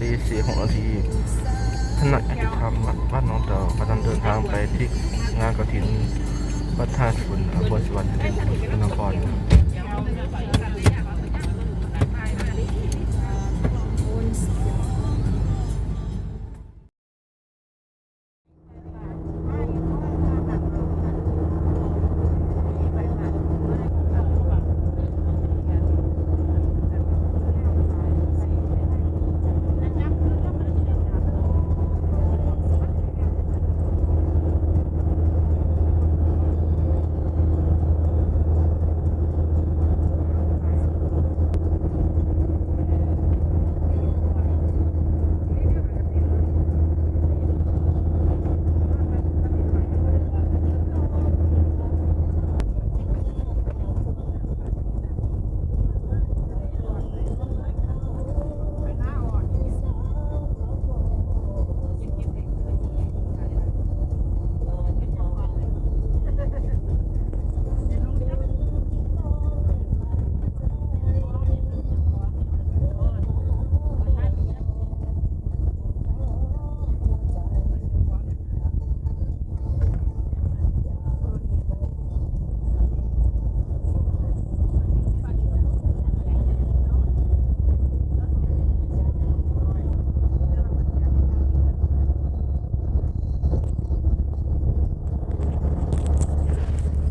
ตีสี่หกนาทีขณะอภิธรรมวัดบ้านน้องเต่ากำลังเดินทางไปที่งานกระถินวัดท่าชุนอำเภอสวรรค์ที่พระนคร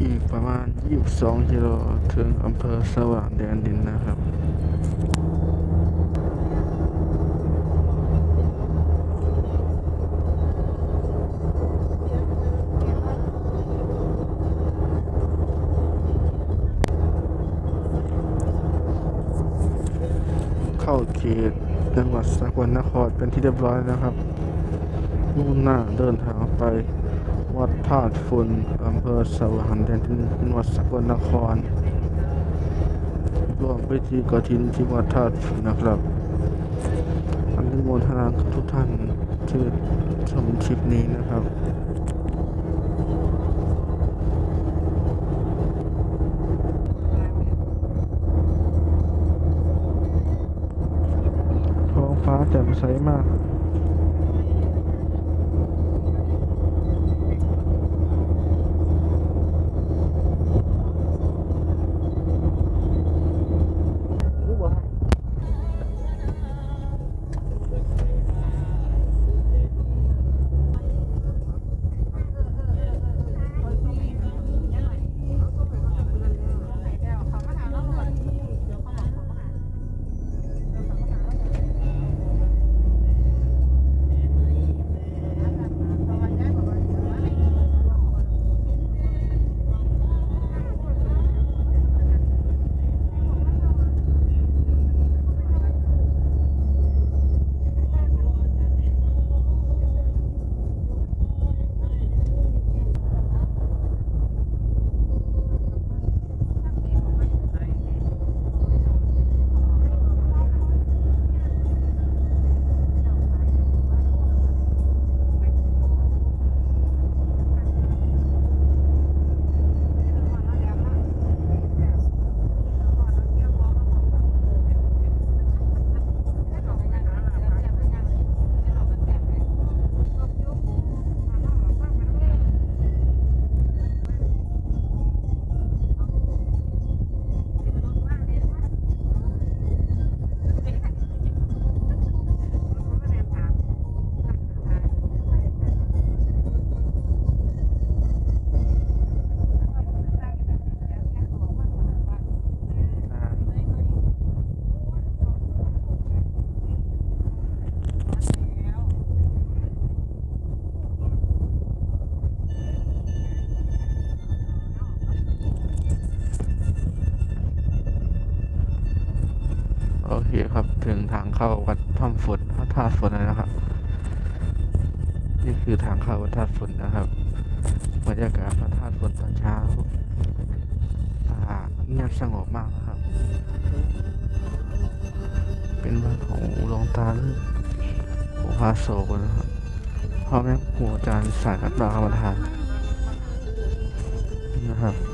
อีก ประมาณ 22กิโลถึงอำเภอสว่างแดนดินนะครับ เข้าเขตจังหวัดสกลนครเป็นที่เรียบร้อยนะครับ มุ่งหน้าเดินทางไป วัดธาตุฝุ่นอำเภอสว่างแดนดินจังหวัดสกลนคร ร่วมพิธีกฐินที่วัดธาตุฝุ่นนะครับอันนี้โมทนาทุกท่านที่ชมคลิปนี้นะครับท้องฟ้าแจ่มใสมาก โอเคครับ ถึงทางเข้าวัดถ้ำฝนพระธาตุฝนนะครับ นี่คือทางเข้าวัดธาตุฝนนะครับบรรยากาศพระธาตุฝนตอนเช้าอาเงียบสงบมากนะครับ เป็นวันของหลวงตาหรือหลวงพาโศกนะครับพ่อแม่ครูอาจารย์สายกัดบาทานนะครับ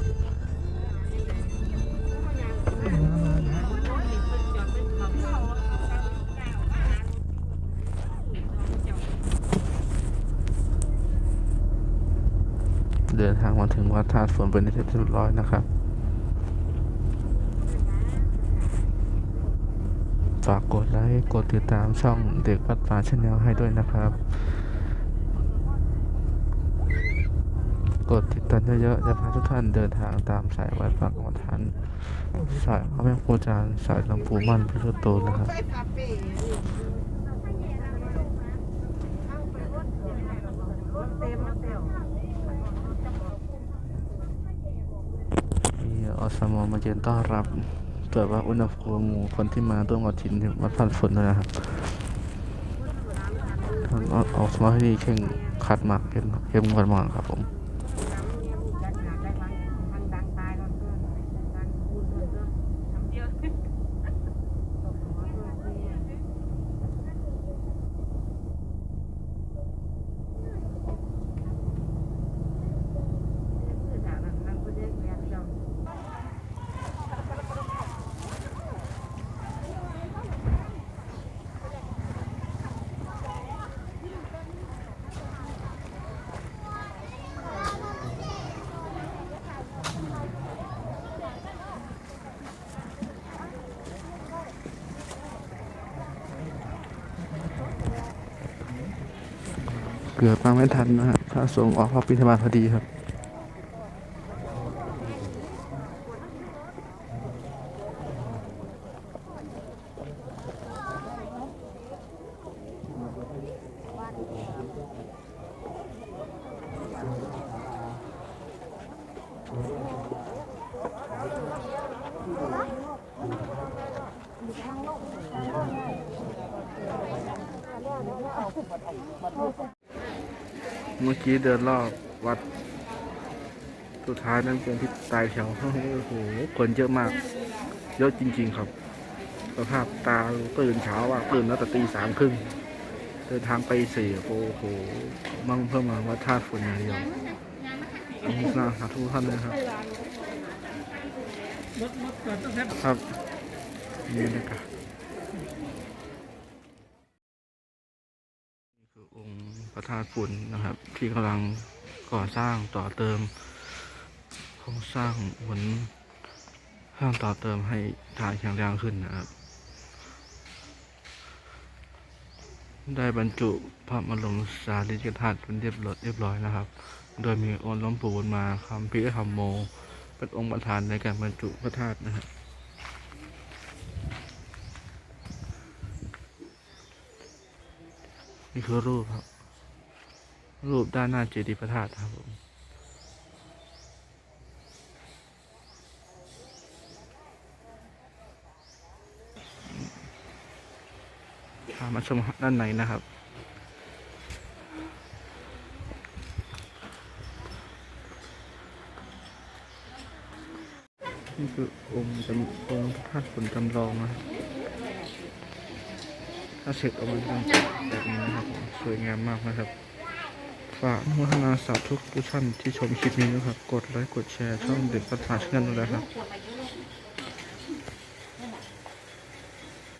ดินทางมาถึงวัดธาตุฝนเป็นที่เรียบร้อยนะครับ ฝากกดไลค์กดติดตามช่องเด็กวัดป่าชาแนลให้ด้วยนะครับ กดติดตามเยอะๆจะพาทุกท่านเดินทางตามสายวัดป่ากรรมฐานสายพระแม่ครูจารย์สายลวงปู่มั่นพุทธโตนะครับ มี อสมมาเยือนต้อนรับตรวจว่าอุณหภูมิหมู่คนที่มาร่วมกฐินถึงวัดพันฝนด้วยนะครับอออกสมาที่เข่งคัดมากเข้มเข้มงวดมากครับผม เกือบมาไม่ทันนะครับพระสงฆ์ออกพระปิณฑบาตพอดีครับ เมื่อกี้เดินรอบวัด สุดท้ายนั้นเป็นที่ตายแถวโอ้โหคนเยอะมาก เยอะจริง ๆ ครับ สภาพตาตื่นเช้าว่าตื่นแล้วแต่ตีสามครึ่งเดินทางไปสี่โอ้โหมั่งเพิ่มมาวัดธาตุฝนอย่างเดียวขอบคุณนะสาธุท่านเลยครับ ครับนี่นะครับ พระธาตุฝุ่นนะครับ ที่กำลังก่อสร้างต่อเติมโครงสร้างเหมือนสร้างต่อเติมให้ฐานแข็งแรงขึ้นนะครับ ได้บรรจุพระบรมสารีริกธาตุเป็นเรียบร้อยเรียบร้อยนะครับ โดยมีองค์ล้มปู่บุญมาคำพิธรรมโม เป็นองค์ประธานในการบรรจุพระธาตุนะครับนี่คือรูปครับ รูปด้านหน้าเจดีย์พระธาตุครับผมพามาชมด้านในนะครับ นี่คือองค์จำองค์พระธาตุฝนจำลองนะครับถ้าเสร็จออกมาจะเป็นแบบนี้นะครับ สวยงามมากนะครับ ฝากมุทนาสาธุทุกท่านที่ชมคลิปนี้นะครับ กดไลค์กดแชร์ช่องเด็กพัฒนาชแนลด้วยครับ